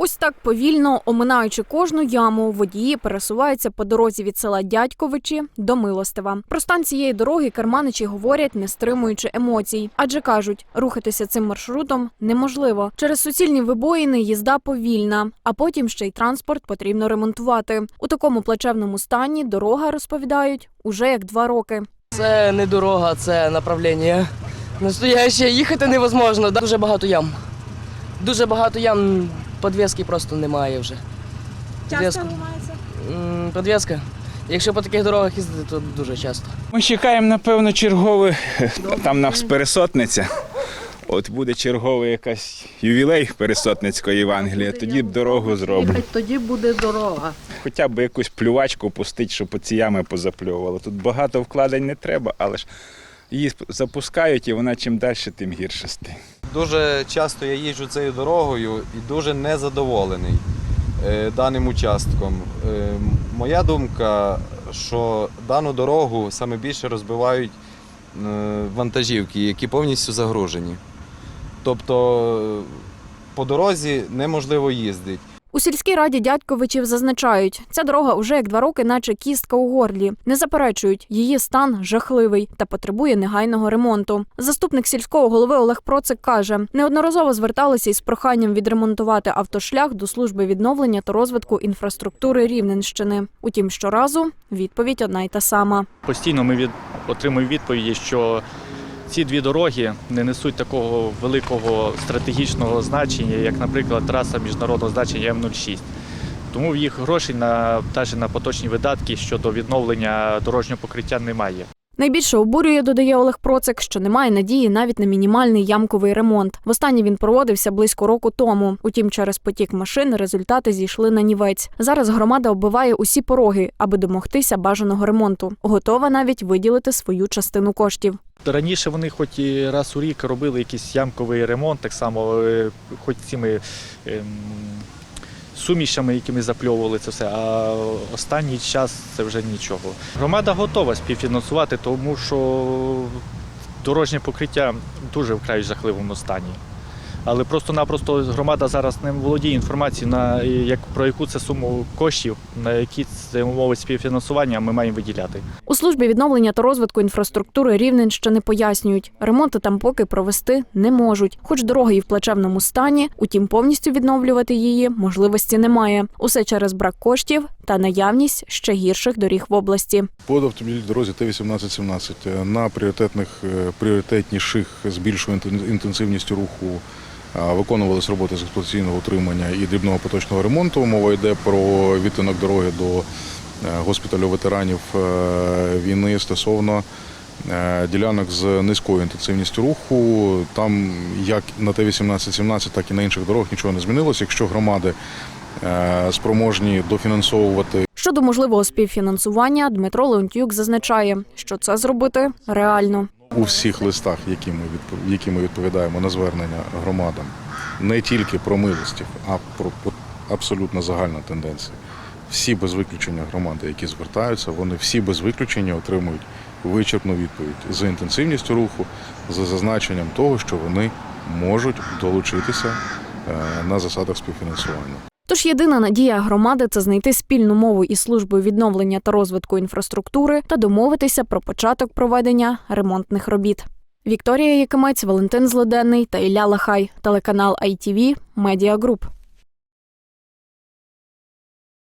Ось так повільно, оминаючи кожну яму, водії пересуваються по дорозі від села Дядьковичі до Милостива. Про стан цієї дороги керманичі говорять, не стримуючи емоцій, адже кажуть, рухатися цим маршрутом неможливо. Через суцільні вибоїни їзда повільна, а потім ще й транспорт потрібно ремонтувати. У такому плачевному стані дорога розповідають уже як два роки. Це не дорога, це направлення. Настояще їхати невозможно. Дуже багато ям. Дуже багато ям, підвіски просто немає вже. Часто ламається? Підвіска. Якщо по таких дорогах їздити, то дуже часто. Ми чекаємо, напевно, чергове. Там нас пересотниця. От буде черговий якась ювілей пересотницької Євангелія, тоді дорогу зроблю. Тоді буде дорога. Хоча б якусь плювачку пустить, щоб оці ями позапльовувало. Тут багато вкладень не треба, але ж її запускають і вона чим далі, тим гірше стає. Дуже часто я їжджу цією дорогою і дуже незадоволений е, даним участком. Е, моя думка, що дану дорогу саме більше розбивають е, вантажівки, які повністю загружені. Тобто по дорозі неможливо їздити. У сільській раді дядьковичів зазначають, ця дорога уже як два роки, наче кістка у горлі. Не заперечують, її стан жахливий та потребує негайного ремонту. Заступник сільського голови Олег Процик каже, неодноразово зверталися із проханням відремонтувати автошлях до служби відновлення та розвитку інфраструктури Рівненщини. Утім, щоразу відповідь одна й та сама. Постійно ми від, отримуємо відповіді, що ці дві дороги не несуть такого великого стратегічного значення, як, наприклад, траса міжнародного значення М06. Тому в їх грошей на навіть на поточні видатки щодо відновлення дорожнього покриття немає. Найбільше обурює, додає Олег Процик, що немає надії навіть на мінімальний ямковий ремонт. Востаннє він проводився близько року тому. Утім, через потік машин результати зійшли на нівець. Зараз громада оббиває усі пороги, аби домогтися бажаного ремонту. Готова навіть виділити свою частину коштів. Раніше вони хоч і раз у рік робили якийсь ямковий ремонт, так само, е, хоч цими сумішами, якими запльовували це все. А останній час це вже нічого. Громада готова співфінансувати, тому що дорожнє покриття дуже вкрай жахливому стані. Але просто-напросто громада зараз не володіє інформацією, на як про яку це суму коштів, на які це умови співфінансування ми маємо виділяти. У службі відновлення та розвитку інфраструктури Рівненщини пояснюють, ремонти там поки провести не можуть. Хоч дорога і в плачевному стані, утім повністю відновлювати її можливості немає. Усе через брак коштів та наявність ще гірших доріг в області. По автомобільній дорозі Т-18-17 е, на пріоритетних, е, пріоритетніших з більшою інтенсивністю руху е, виконувалися роботи з експлуатаційного утримання і дрібного поточного ремонту. Мова йде про відтинок дороги до е, госпіталю ветеранів е, війни стосовно е, ділянок з низькою інтенсивністю руху. Там як на Т-18-17, так і на інших дорогах нічого не змінилося. Якщо громади спроможні дофінансовувати Щодо можливого співфінансування, Дмитро Леонтюк зазначає, що це зробити реально. У всіх листах, які ми які ми відповідаємо на звернення громадам, не тільки про милостів, а про, про абсолютно загальна тенденція. Всі без виключення громади, які звертаються, вони всі без виключення отримують вичерпну відповідь за інтенсивністю руху, за зазначенням того, що вони можуть долучитися е, на засадах співфінансування. Тож єдина надія громади це знайти спільну мову із службою відновлення та розвитку інфраструктури та домовитися про початок проведення ремонтних робіт. Вікторія Якимець, Валентин Злоденний та Ілля Лахай, телеканал ITV, Media Group.